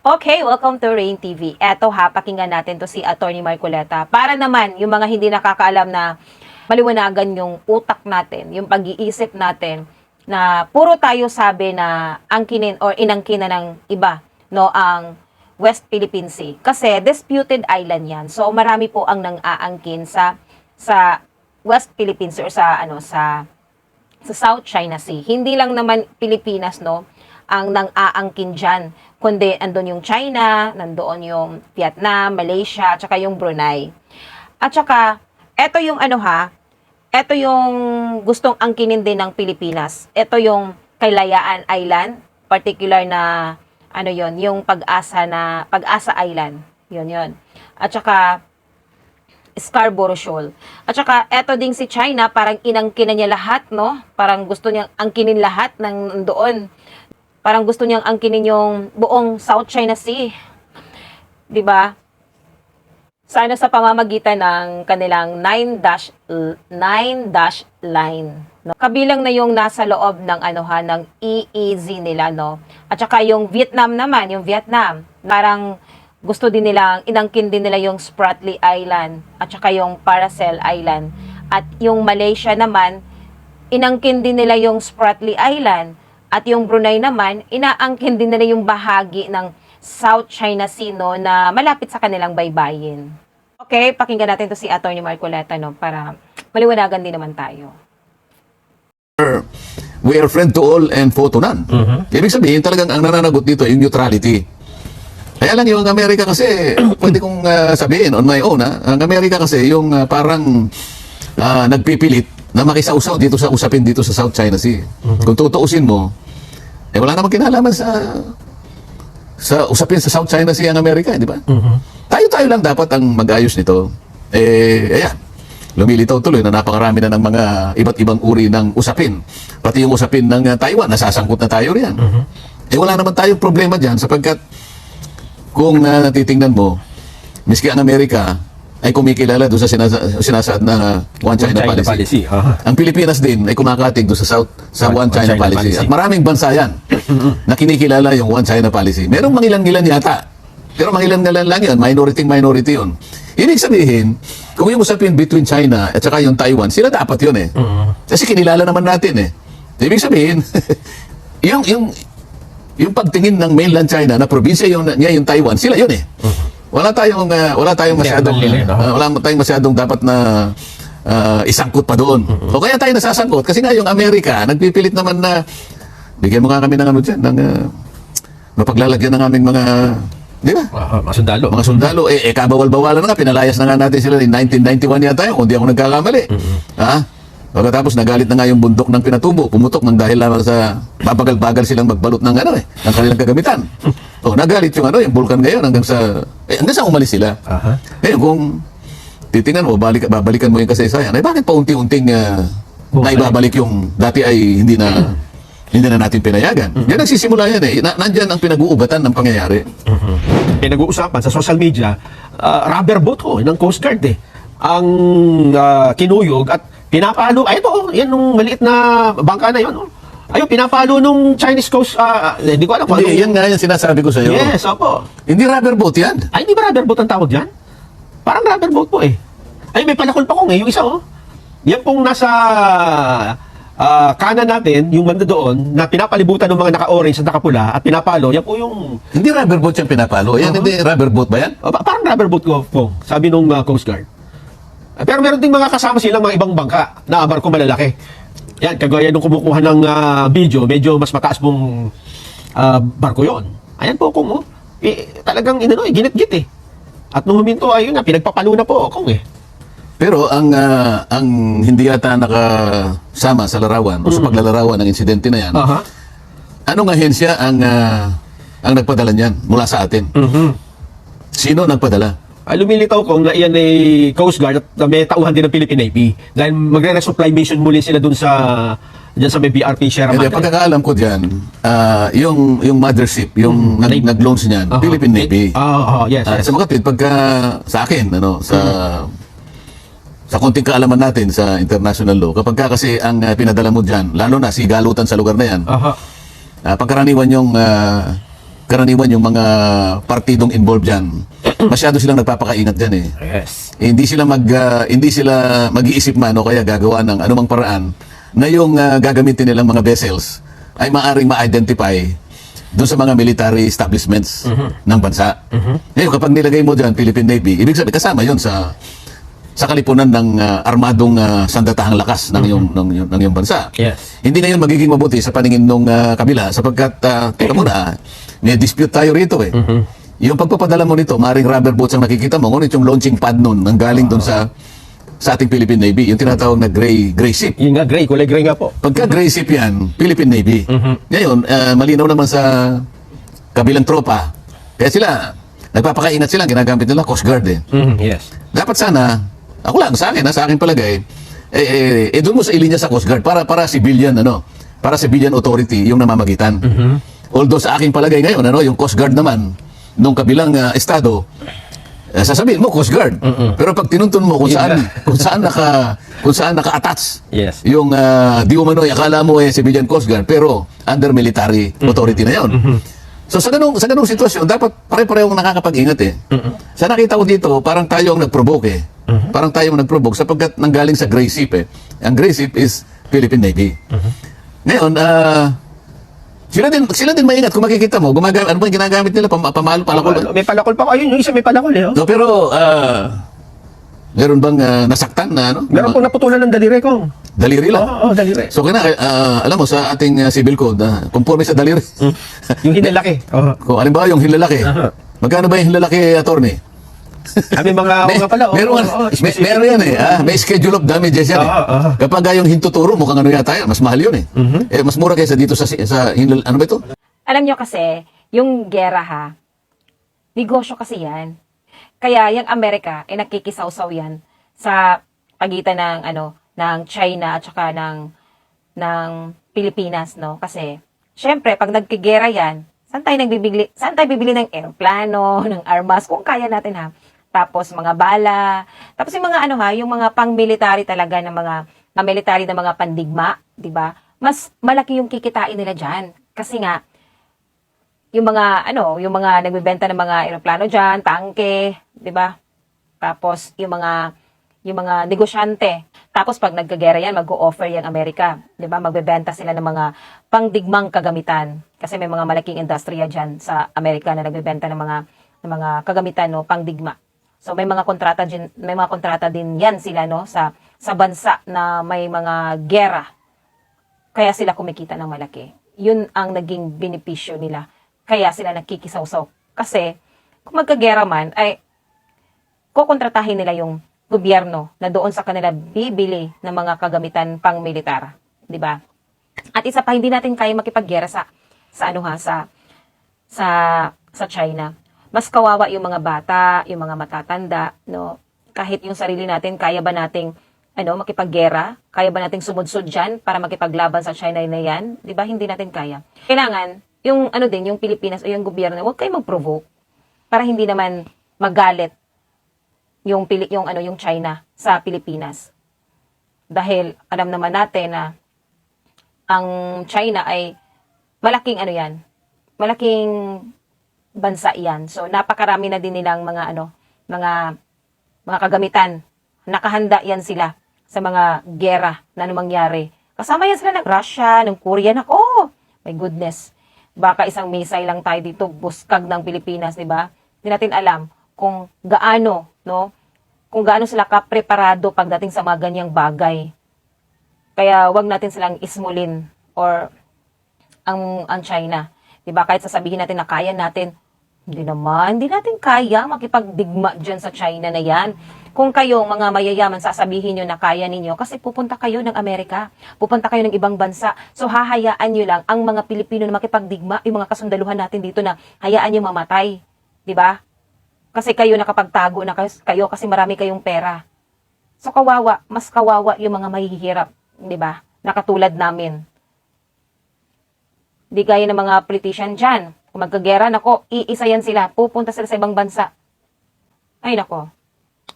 Okay, welcome to Rain TV. Eto ha, pakinggan natin to si Attorney Marcoleta. Para naman yung mga hindi nakakaalam na maliwanagan yung utak natin, yung pag-iisip natin na puro tayo sabi na angkinin or inangkina ng iba, no, ang West Philippine Sea. Kasi disputed island yan. So marami po ang nang-aangkin sa sa West Philippine Sea or sa ano sa sa South China Sea. Hindi lang naman Pilipinas, no, ang nang-aangkin dyan, kundi andun yung China, nandoon yung Vietnam, Malaysia, at saka yung Brunei. At saka, eto yung ano ha, eto yung gustong angkinin din ng Pilipinas. Eto yung Kalayaan Island, particular na, ano yon yung pag-asa na, pag-asa Island. Yun, yun. At saka, Scarborough Shoal. At saka, eto ding si China, parang inangkinan niya lahat, no? Parang gusto niyang angkinin lahat ng doon. Parang gusto niyang angkinin yung buong South China Sea. 'Di ba? Sana sa pamamagitan ng kanilang 9 dash 9 dash line. No? Kabilang na yung nasa loob ng ano ha ng EEZ nila no. At saka yung Vietnam naman, yung Vietnam, parang gusto din nilang inangkin din nila yung Spratly Island at saka yung Paracel Island. At yung Malaysia naman, inangkin din nila yung Spratly Island at yung Brunei naman, inaangkin din nila yung bahagi ng South China Sea no, na malapit sa kanilang baybayin. Okay, pakinggan natin to si Attorney Marcoleta no, para maliwanagan din naman tayo. we are friend to all and foe to none. Ibig sabihin, talagang ang nananagot dito yung neutrality. Kaya lang yung Amerika kasi, pwede kong ah, sabihin on my own, ha? ang Amerika kasi yung ah, parang ah, nagpipilit na makisausaw dito sa usapin dito sa South China Sea. Kung tutuusin mo, eh wala namang kinalaman sa sa usapin sa South China Sea ang Amerika, di ba? Tayo-tayo lang dapat ang mag-ayos nito. Eh, ayan. Lumilitaw tuloy na napakarami na ng mga iba't ibang uri ng usapin. Pati yung usapin ng uh, Taiwan, nasasangkot na tayo riyan. Eh, wala naman tayong problema dyan sapagkat kung uh, natitingnan mo, miski ang Amerika ay kumikilala doon sa sinasa- sinasaad na One China, policy. Aha. Ang Pilipinas din ay kumakatig doon sa South sa One- One China, China policy. policy. At maraming bansa yan na kinikilala yung One China policy. Merong mangilan-ngilan yata. Pero mangilan-ngilan lang yun. Minority minority yun. Ibig sabihin, kung yung usapin between China at saka yung Taiwan, sila dapat yun eh. Kasi kinilala naman natin eh. Ibig sabihin, yung, yung, yung pagtingin ng mainland China na probinsya yung, niya yung Taiwan, sila yun eh. Wala tayong uh, wala tayong masyadong uh, wala tayong masyadong dapat na uh, isangkot pa doon. O kaya tayo nasasangkot kasi nga yung Amerika nagpipilit naman na bigyan mo nga kami ng ano diyan ng uh, mapaglalagyan ng aming mga di ba? Aha, mga sundalo. Mga sundalo eh, eh kabawal-bawalan na nga pinalayas na nga natin sila in 1991 yata yun kung di ako nagkakamali. Ha? Pagkatapos nagalit na nga yung bundok ng pinatubo, pumutok ng dahil lamang sa babagal-bagal silang magbalot ng ano eh, ng kanilang kagamitan. Oh, nagalit yung ano, yung vulkan ngayon hanggang sa eh, hanggang sa umalis sila. Aha. Eh kung titingnan mo, balik, babalikan mo yung kasaysayan, ay bakit paunti-unting uh, Bumalik. naibabalik yung dati ay hindi na hindi na natin pinayagan. Yan nagsisimula yan eh. Na, nandyan ang pinag-uubatan ng pangyayari. Pinag-uusapan sa social media, ah, rubber boat ho ng Coast Guard eh. Ang ah, kinuyog at pinapalo, ay ito, oh, yan nung maliit na bangka na yun. Oh. Ayun, pinapalo nung Chinese Coast, ah, eh, hindi ko alam kung Hindi, anong- yan nga yung sinasabi ko sa iyo. Yes, opo. Hindi rubber boat yan. Ay, hindi ba rubber boat ang tawag dyan? Parang rubber boat po eh. Ay, may palakol pa kong eh, yung isa oh. Yan pong nasa ah, kanan natin, yung banda doon, na pinapalibutan ng mga naka-orange at nakapula at pinapalo, yan po yung Hindi rubber boat yung pinapalo. Yan, hindi rubber boat ba yan? Oh, pa- parang rubber boat ko po, sabi nung uh, Coast Guard. Ah, Pero meron ding mga kasama silang mga ibang bangka na barko malalaki. Yan, kagaya nung kumukuha ng ah, video, medyo mas mataas pong ah, barko yon. Ayan po kung oh, eh, talagang inano, eh, ginit-git eh. At nung huminto, ayun nga, pinagpapalo na po kung eh. Pero ang ah, ang hindi yata nakasama sa larawan o sa paglalarawan ng insidente na yan, Aha. anong ahensya ang ah, ang nagpadala niyan mula sa atin? Mhm. Sino nagpadala? Ah, lumilitaw kong na iyan ay Coast Guard at uh, may tauhan din ng Philippine Navy. Dahil magre-resupply mission muli sila dun sa dyan sa may BRP Sierra Hindi, Madre. pagkakaalam ko diyan, ah, yung yung mothership, yung nag, Navy. nag-launch niyan, Aha. Philippine Navy. Ah, ah, yes, Ah, yes. sa mga kapit, pagka sa akin, ano, sa sa konting kaalaman natin sa international law, kapag ka kasi ang ah, pinadala mo diyan, lalo na si galutan sa lugar na yan, Aha. Ah, pangkaraniwan yung ah, karaniwan yung mga partidong involved dyan, masyado silang nagpapakaingat dyan eh. Yes. Eh, hindi sila mag ah, hindi sila mag-iisip man o kaya gagawa ng anumang paraan na yung ah, gagamitin nilang mga vessels ay maaring ma-identify doon sa mga military establishments ng bansa. Ngayon, kapag nilagay mo dyan Philippine Navy, ibig sabihin kasama yon sa sa kalipunan ng ah, armadong ah, sandatahang lakas ng iyong ng, iyong- ng iyong bansa. Yes. Hindi na yun magiging mabuti sa paningin ng kabila sapagkat uh, teka muna, may dispute tayo rito eh. Yung pagpapadala mo nito, maring rubber boats ang nakikita mo, ngunit yung launching pad nun, nang galing doon sa sa ating Philippine Navy, yung tinatawag na gray gray ship. Yung nga, gray. Kulay gray nga po. Pagka gray ship yan, Philippine Navy. Ngayon, ah, malinaw naman sa kabilang tropa, kaya sila, nagpapakainat sila, ginagamit nila Coast Guard eh. Mhm, Yes. Dapat sana, ako lang, sa akin, ha, sa akin palagay, eh, eh, eh doon mo sa ilinya sa Coast Guard para, para civilian, ano, para civilian authority yung namamagitan. Although sa aking palagay ngayon, ano, yung Coast Guard naman, nung kabilang ah, estado, eh, sasabihin mo Coast Guard. Pero pag tinuntun mo kung saan, kung saan naka, kung saan naka-attach Yes. yung uh, di umano, akala mo eh civilian Coast Guard, pero under military authority na yon. So sa ganung sa ganung sitwasyon, dapat pare-parehong nakakapag-ingat eh. Sa nakita ko dito, parang tayo ang nag-provoke eh. Parang tayo nag-provoke sapagkat nanggaling sa gray ship eh. Ang gray ship is Philippine Navy. Ngayon, ah sila din sila din maingat kung makikita mo, gumagamit ano ba yung ginagamit nila pam, pamalo palakol. ba? May palakol pa ko. Ayun, yung isa may palakol eh. oh. So, pero ah meron bang ah, nasaktan na ano? Meron pong naputulan ng daliri ko. Daliri lang. Oo, oh, daliri. So kaya ah, alam mo sa ating ah, civil code, uh, conforme sa daliri. Yung hinalaki. Oo. Kung halimbawa yung hinlalaki, Aha. magkano ba yung hinlalaki attorney? Kami mga, oo nga pala. oo, meron, oo, oo, may, specific. meron yan eh. Ah, may schedule of damages yan eh. Oo, oo. Kapag ah, yung hintuturo, mukhang ano yata yan, mas mahal yun eh. Mhm. eh mas mura kaysa dito sa, sa hinlal, ano ba ito? Alam nyo kasi, yung gera ha, negosyo kasi yan. Kaya yung Amerika, ay nakikisawsaw yan sa pagitan ng, ano, ng China at saka ng, ng Pilipinas, no? Kasi, syempre, pag nagkigera yan, saan tayo nagbibili, saan tayo bibili ng eroplano, ng armas, kung kaya natin ha. Tapos, mga bala. Tapos, yung mga, ano ha, yung mga pang-military talaga ng mga, mga military na mga pandigma, di ba? Mas malaki yung kikitain nila dyan. Kasi nga, yung mga ano, yung mga nagbebenta ng mga eroplano diyan, tangke, 'di ba? Tapos yung mga yung mga negosyante. Tapos pag nagkagera yan, mag-o-offer yan Amerika, 'di ba? Magbebenta sila ng mga pangdigmang kagamitan kasi may mga malaking industriya diyan sa Amerika na nagbebenta ng mga ng mga kagamitan no, pangdigma. So may mga kontrata din, may mga kontrata din yan sila no sa sa bansa na may mga gera kaya sila kumikita ng malaki. Yun ang naging benepisyo nila. Kaya sila nakikisawsaw. Kasi, kung magkagera man, ay kukontratahin nila yung gobyerno na doon sa kanila bibili ng mga kagamitan pang militar. 'di ba? At isa pa, hindi natin kaya makipaggera sa, sa ano ha, sa, sa, sa China. Mas kawawa yung mga bata, yung mga matatanda, no? Kahit yung sarili natin, kaya ba nating ano, makipaggera? Kaya ba nating sumudsod dyan para makipaglaban sa China na yan? Di ba? Hindi natin kaya. Kailangan, yung ano din, yung Pilipinas o yung gobyerno, huwag kayo mag-provoke para hindi naman magalit yung Pili yung ano yung China sa Pilipinas. Dahil alam naman natin na ang China ay malaking ano yan, malaking bansa yan. So napakarami na din nilang mga ano, mga mga kagamitan. Nakahanda yan sila sa mga gera na mangyari. Kasama yan sila ng Russia, ng Korea. Nako, oh, my goodness. Baka isang missile lang tayo dito, buskag ng Pilipinas, di ba? Hindi natin alam kung gaano, no? Kung gaano sila kapreparado pagdating sa mga ganyang bagay. Kaya wag natin silang ismulin or ang ang China. 'Di ba? Kahit sasabihin natin na kaya natin, hindi naman, hindi natin kaya makipagdigma diyan sa China na 'yan. Kung kayo mga mayayaman sasabihin niyo na kaya ninyo kasi pupunta kayo ng Amerika, pupunta kayo ng ibang bansa. So hahayaan niyo lang ang mga Pilipino na makipagdigma, yung mga kasundaluhan natin dito na hayaan niyo mamatay, ba? Kasi kayo nakapagtago na kayo, kayo kasi marami kayong pera. So kawawa, mas kawawa yung mga mahihirap, 'di ba? Nakatulad namin. Di gaya ng mga politician dyan. Kung magkagera, nako, iisa yan sila. Pupunta sila sa ibang bansa. Ay, nako.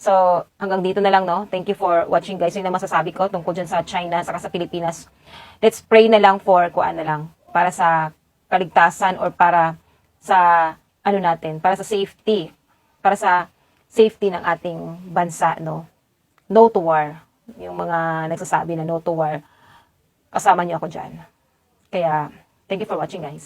So, hanggang dito na lang, no? Thank you for watching, guys. Yun na masasabi ko tungkol dyan sa China, saka sa Pilipinas. Let's pray na lang for, kuan na lang, para sa kaligtasan or para sa ano natin, para sa safety, para sa safety ng ating bansa, no? No to war. Yung mga nagsasabi na no to war, kasama niyo ako dyan. Kaya, thank you for watching guys.